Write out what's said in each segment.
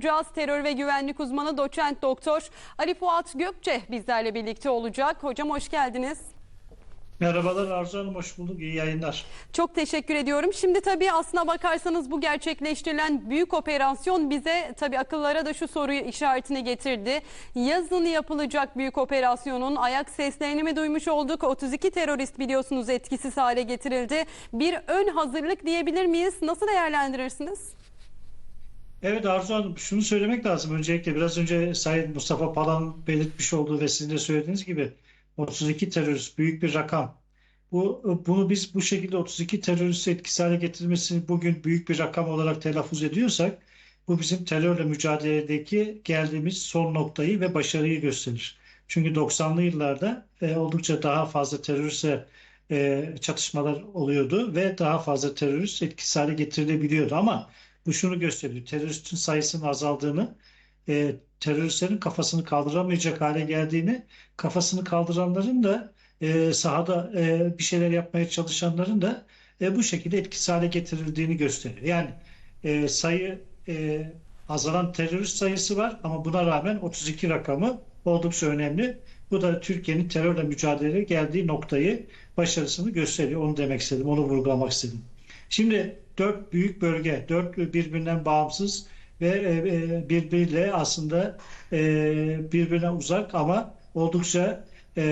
Caz terör ve güvenlik uzmanı doçent doktor Ali Fuat Gökçe bizlerle birlikte olacak. Hocam hoş geldiniz. Merhabalar Arzu Hanım, hoş bulduk. İyi yayınlar. Çok teşekkür ediyorum. Şimdi tabii aslına bakarsanız bu gerçekleştirilen büyük operasyon bize tabii akıllara da şu soruyu işaretini getirdi. Yazın yapılacak büyük operasyonun ayak seslerini mi duymuş olduk? 32 terörist biliyorsunuz etkisiz hale getirildi. Bir ön hazırlık diyebilir miyiz? Nasıl değerlendirirsiniz? Evet Arzu Hanım, şunu söylemek lazım. Öncelikle biraz önce Sayın Mustafa Palan belirtmiş olduğu ve sizin de söylediğiniz gibi 32 terörist büyük bir rakam. Bu, bunu biz bu şekilde 32 terörist etkisiz hale getirmesini bugün büyük bir rakam olarak telaffuz ediyorsak bu bizim terörle mücadeledeki geldiğimiz son noktayı ve başarıyı gösterir. Çünkü 90'lı yıllarda e, oldukça daha fazla teröristle e, çatışmalar oluyordu ve daha fazla terörist etkisiz hale getirilebiliyordu ama bu şunu gösteriyor. Teröristin sayısının azaldığını, e, teröristlerin kafasını kaldıramayacak hale geldiğini, kafasını kaldıranların da e, sahada e, bir şeyler yapmaya çalışanların da e, bu şekilde etkisiz hale getirildiğini gösteriyor. Yani e, sayı e, azalan terörist sayısı var ama buna rağmen 32 rakamı oldukça önemli. Bu da Türkiye'nin terörle mücadeleye geldiği noktayı, başarısını gösteriyor. Onu demek istedim, onu vurgulamak istedim. Şimdi dört büyük bölge, dört birbirinden bağımsız ve e, birbiriyle aslında e, birbirine uzak ama oldukça e,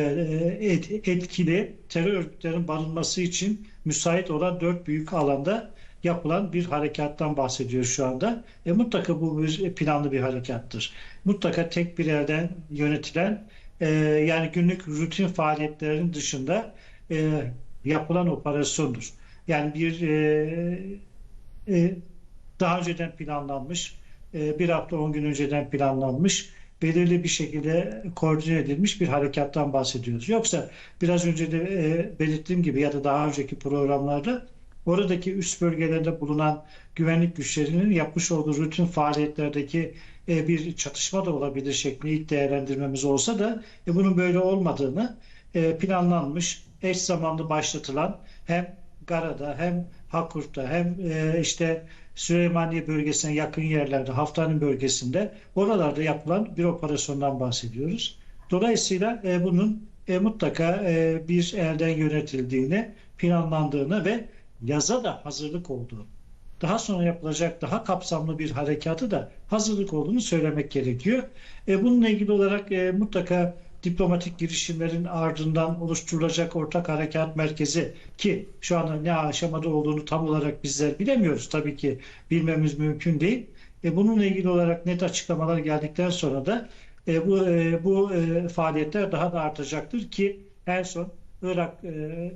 etkili terör örgütlerinin barınması için müsait olan dört büyük alanda yapılan bir harekattan bahsediyoruz şu anda. E, mutlaka bu bir planlı bir harekattır. Mutlaka tek bir yerden yönetilen e, yani günlük rutin faaliyetlerin dışında e, yapılan operasyondur. Yani bir e, e, daha önceden planlanmış, e, bir hafta on gün önceden planlanmış, belirli bir şekilde koordine edilmiş bir harekattan bahsediyoruz. Yoksa biraz önce de e, belirttiğim gibi ya da daha önceki programlarda oradaki üst bölgelerde bulunan güvenlik güçlerinin yapmış olduğu rutin faaliyetlerdeki e, bir çatışma da olabilir şeklinde ilk değerlendirmemiz olsa da e, bunun böyle olmadığını e, planlanmış, eş zamanlı başlatılan hem Gara'da hem Hakurt'ta hem e, işte Süleymaniye bölgesine yakın yerlerde, Haftanın bölgesinde oralarda yapılan bir operasyondan bahsediyoruz. Dolayısıyla e, bunun e, mutlaka e, bir elden yönetildiğini, planlandığını ve yaza da hazırlık olduğunu, daha sonra yapılacak daha kapsamlı bir harekatı da hazırlık olduğunu söylemek gerekiyor. E, bununla ilgili olarak e, mutlaka diplomatik girişimlerin ardından oluşturulacak ortak harekat merkezi ki şu anda ne aşamada olduğunu tam olarak bizler bilemiyoruz. Tabii ki bilmemiz mümkün değil. E, bununla ilgili olarak net açıklamalar geldikten sonra da e, bu e, bu e, faaliyetler daha da artacaktır ki en son Irak e,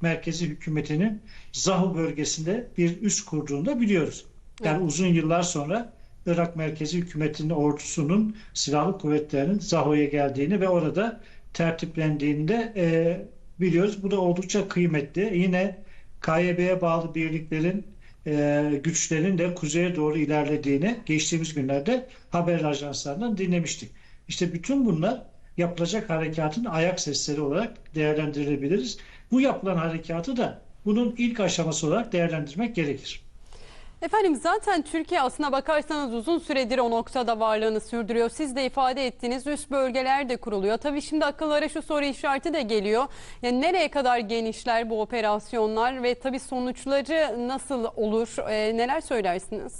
merkezi hükümetinin Zahu bölgesinde bir üs kurduğunu da biliyoruz. Yani Evet. uzun yıllar sonra Irak merkezi hükümetinin ordusunun silahlı kuvvetlerinin Zaho'ya geldiğini ve orada tertiplendiğini de e, biliyoruz. Bu da oldukça kıymetli. Yine KYB'ye bağlı birliklerin e, güçlerin de kuzeye doğru ilerlediğini geçtiğimiz günlerde haber ajanslarından dinlemiştik. İşte bütün bunlar yapılacak harekatın ayak sesleri olarak değerlendirilebiliriz. Bu yapılan harekatı da bunun ilk aşaması olarak değerlendirmek gerekir. Efendim zaten Türkiye aslına bakarsanız uzun süredir o noktada varlığını sürdürüyor. Siz de ifade ettiğiniz üst bölgeler de kuruluyor. Tabii şimdi akıllara şu soru işareti de geliyor. Yani nereye kadar genişler bu operasyonlar ve tabii sonuçları nasıl olur? Ee, neler söylersiniz?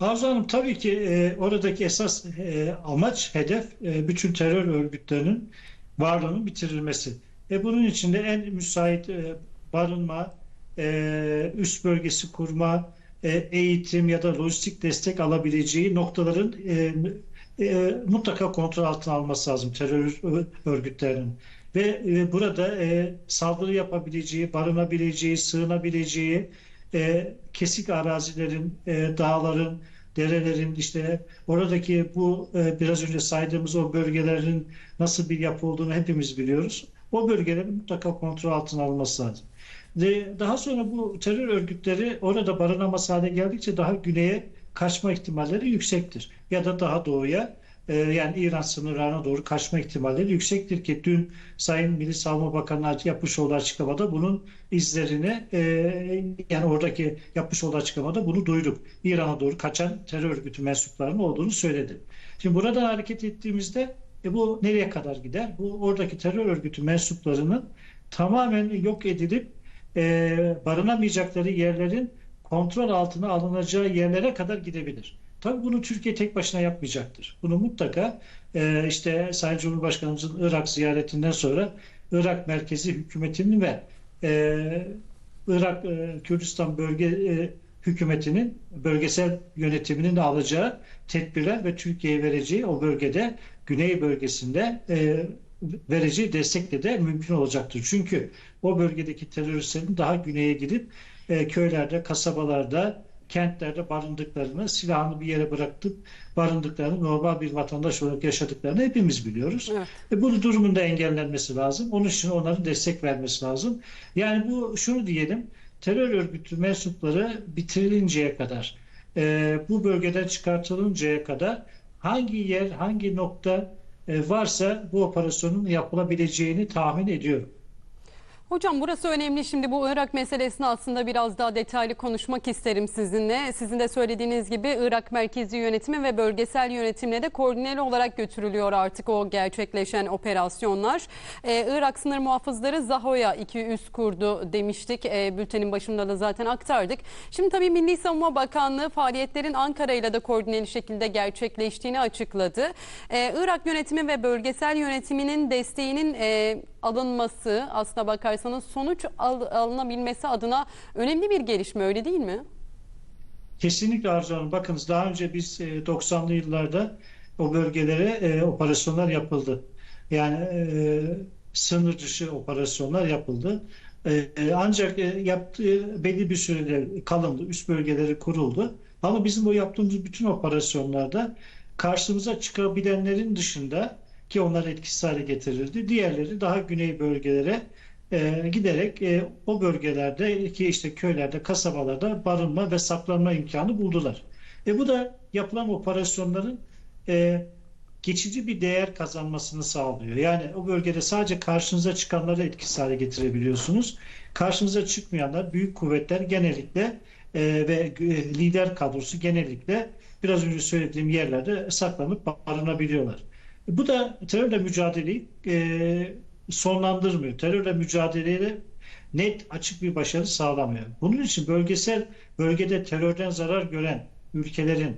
Arzu Hanım tabii ki e, oradaki esas e, amaç, hedef e, bütün terör örgütlerinin varlığının bitirilmesi. E, bunun için de en müsait e, barınma, e, üst bölgesi kurma, e, eğitim ya da lojistik destek alabileceği noktaların e, e, mutlaka kontrol altına alması lazım terör örgütlerinin. Ve e, burada e, saldırı yapabileceği, barınabileceği, sığınabileceği e, kesik arazilerin, e, dağların, derelerin işte oradaki bu e, biraz önce saydığımız o bölgelerin nasıl bir yapı olduğunu hepimiz biliyoruz. O bölgelerin mutlaka kontrol altına alınması lazım. Ve daha sonra bu terör örgütleri orada barınamaz hale geldikçe daha güneye kaçma ihtimalleri yüksektir. Ya da daha doğuya e, yani İran sınırlarına doğru kaçma ihtimalleri yüksektir ki dün Sayın Milli Savunma Bakanı yapmış olduğu açıklamada bunun izlerini e, yani oradaki yapmış olduğu açıklamada bunu duyduk. İran'a doğru kaçan terör örgütü mensuplarının olduğunu söyledi. Şimdi buradan hareket ettiğimizde e, bu nereye kadar gider? Bu oradaki terör örgütü mensuplarının tamamen yok edilip e, barınamayacakları yerlerin kontrol altına alınacağı yerlere kadar gidebilir. Tabii bunu Türkiye tek başına yapmayacaktır. Bunu mutlaka e, işte Sayın Cumhurbaşkanımızın Irak ziyaretinden sonra Irak merkezi hükümetinin ve e, Irak e, Kürdistan bölge e, hükümetinin bölgesel yönetiminin alacağı tedbirler ve Türkiye'ye vereceği o bölgede güney bölgesinde e, vereceği destekle de mümkün olacaktır. Çünkü o bölgedeki teröristlerin daha güneye gidip e, köylerde, kasabalarda, kentlerde barındıklarını, silahını bir yere bıraktıp barındıklarını, normal bir vatandaş olarak yaşadıklarını hepimiz biliyoruz. Evet. E, bunun durumunda engellenmesi lazım. Onun için onların destek vermesi lazım. Yani bu şunu diyelim, terör örgütü mensupları bitirilinceye kadar, e, bu bölgeden çıkartılıncaya kadar hangi yer, hangi nokta e, varsa bu operasyonun yapılabileceğini tahmin ediyorum. Hocam burası önemli. Şimdi bu Irak meselesini aslında biraz daha detaylı konuşmak isterim sizinle. Sizin de söylediğiniz gibi Irak merkezi yönetimi ve bölgesel yönetimle de koordineli olarak götürülüyor artık o gerçekleşen operasyonlar. Ee, Irak sınır muhafızları Zaho'ya iki üs kurdu demiştik. Ee, bültenin başında da zaten aktardık. Şimdi tabii Milli Savunma Bakanlığı faaliyetlerin Ankara ile de koordineli şekilde gerçekleştiğini açıkladı. Ee, Irak yönetimi ve bölgesel yönetiminin desteğinin e, alınması aslına bakarsanız sonuç al- alınabilmesi adına önemli bir gelişme öyle değil mi? Kesinlikle Arzu Hanım. Bakınız daha önce biz e, 90'lı yıllarda o bölgelere e, operasyonlar yapıldı. Yani e, sınır dışı operasyonlar yapıldı. E, e, ancak e, yaptığı belli bir sürede kalındı. Üst bölgeleri kuruldu. Ama bizim o yaptığımız bütün operasyonlarda karşımıza çıkabilenlerin dışında ki onlar etkisiz hale getirildi. Diğerleri daha güney bölgelere e, giderek e, o bölgelerde ki işte köylerde, kasabalarda barınma ve saklanma imkanı buldular. E, bu da yapılan operasyonların e, geçici bir değer kazanmasını sağlıyor. Yani o bölgede sadece karşınıza çıkanları etkisiz hale getirebiliyorsunuz. Karşınıza çıkmayanlar, büyük kuvvetler genellikle e, ve e, lider kadrosu genellikle biraz önce söylediğim yerlerde saklanıp barınabiliyorlar. Bu da terörle mücadeleyi e, sonlandırmıyor. Terörle mücadeleyle net açık bir başarı sağlamıyor. Bunun için bölgesel bölgede terörden zarar gören ülkelerin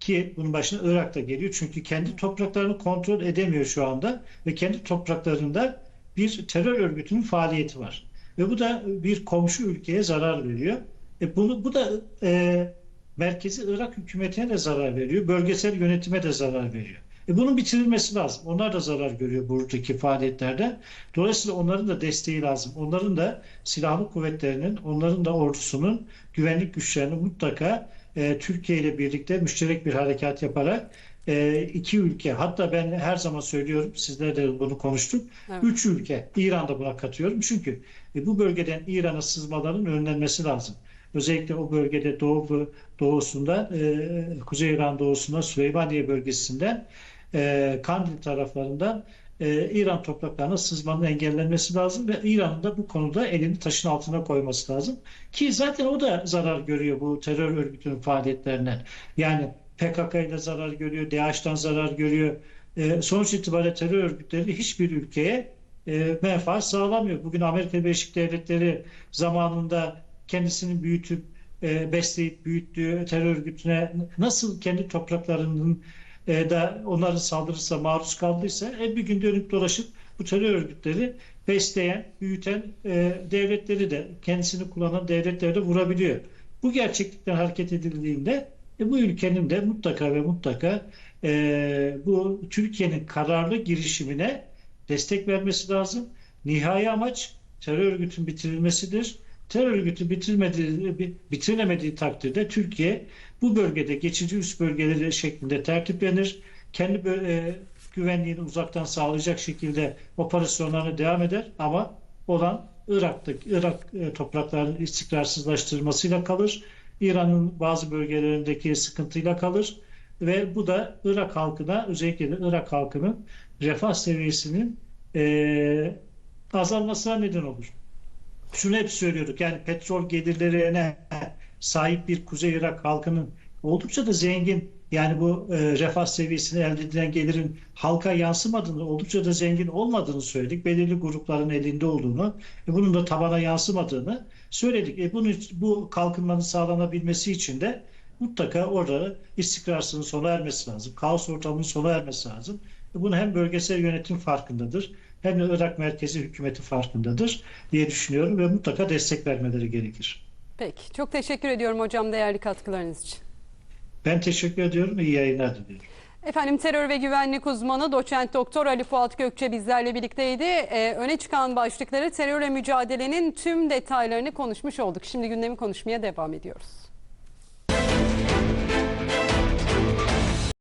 ki bunun başına Irak da geliyor. Çünkü kendi topraklarını kontrol edemiyor şu anda ve kendi topraklarında bir terör örgütünün faaliyeti var. Ve bu da bir komşu ülkeye zarar veriyor. E bunu bu da e, merkezi Irak hükümetine de zarar veriyor. Bölgesel yönetime de zarar veriyor. E bunun bitirilmesi lazım. Onlar da zarar görüyor buradaki faaliyetlerde. Dolayısıyla onların da desteği lazım. Onların da silahlı kuvvetlerinin, onların da ordusunun güvenlik güçlerini mutlaka e, Türkiye ile birlikte müşterek bir harekat yaparak e, iki ülke hatta ben her zaman söylüyorum sizler de bunu konuştuk. Evet. Üç ülke İran da buna katıyorum. Çünkü e, bu bölgeden İran'a sızmaların önlenmesi lazım. Özellikle o bölgede doğu doğusunda, e, Kuzey İran doğusunda, Süleymaniye bölgesinden, e, Kandil taraflarından e, İran topraklarına sızmanın engellenmesi lazım ve İran'ın da bu konuda elini taşın altına koyması lazım. Ki zaten o da zarar görüyor bu terör örgütünün faaliyetlerinden. Yani PKK ile zarar görüyor, DAEŞ'ten zarar görüyor. E, sonuç itibariyle terör örgütleri hiçbir ülkeye e, menfaat sağlamıyor. Bugün Amerika Birleşik Devletleri zamanında kendisini büyütüp e, besleyip büyüttüğü terör örgütüne nasıl kendi topraklarının e, da onların saldırırsa maruz kaldıysa e, bir gün dönüp dolaşıp bu terör örgütleri besleyen, büyüten e, devletleri de kendisini kullanan devletleri de vurabiliyor. Bu gerçeklikten hareket edildiğinde e, bu ülkenin de mutlaka ve mutlaka e, bu Türkiye'nin kararlı girişimine destek vermesi lazım. Nihai amaç terör örgütün bitirilmesidir. Terör örgütü bitirmediği, bitirilmediği takdirde Türkiye bu bölgede geçici üst bölgeleri şeklinde tertiplenir. Kendi e, güvenliğini uzaktan sağlayacak şekilde operasyonlarına devam eder ama olan Irak'taki Irak e, topraklarının istikrarsızlaştırmasıyla kalır. İran'ın bazı bölgelerindeki sıkıntıyla kalır. ve bu da Irak halkına özellikle de Irak halkının refah seviyesinin eee, azalmasına neden olur. Şunu hep söylüyorduk yani petrol gelirlerine sahip bir Kuzey Irak halkının oldukça da zengin yani bu e, refah seviyesine elde edilen gelirin halka yansımadığını, oldukça da zengin olmadığını söyledik. Belirli grupların elinde olduğunu, e, bunun da tabana yansımadığını söyledik. E, bunun, bu kalkınmanın sağlanabilmesi için de mutlaka orada istikrarsızlığın sona ermesi lazım. Kaos ortamının sona ermesi lazım. E, bunu hem bölgesel yönetim farkındadır hem de Irak merkezi hükümeti farkındadır diye düşünüyorum ve mutlaka destek vermeleri gerekir. Peki. Çok teşekkür ediyorum hocam değerli katkılarınız için. Ben teşekkür ediyorum. İyi yayınlar diliyorum. Efendim terör ve güvenlik uzmanı doçent doktor Ali Fuat Gökçe bizlerle birlikteydi. Ee, öne çıkan başlıkları terörle mücadelenin tüm detaylarını konuşmuş olduk. Şimdi gündemi konuşmaya devam ediyoruz.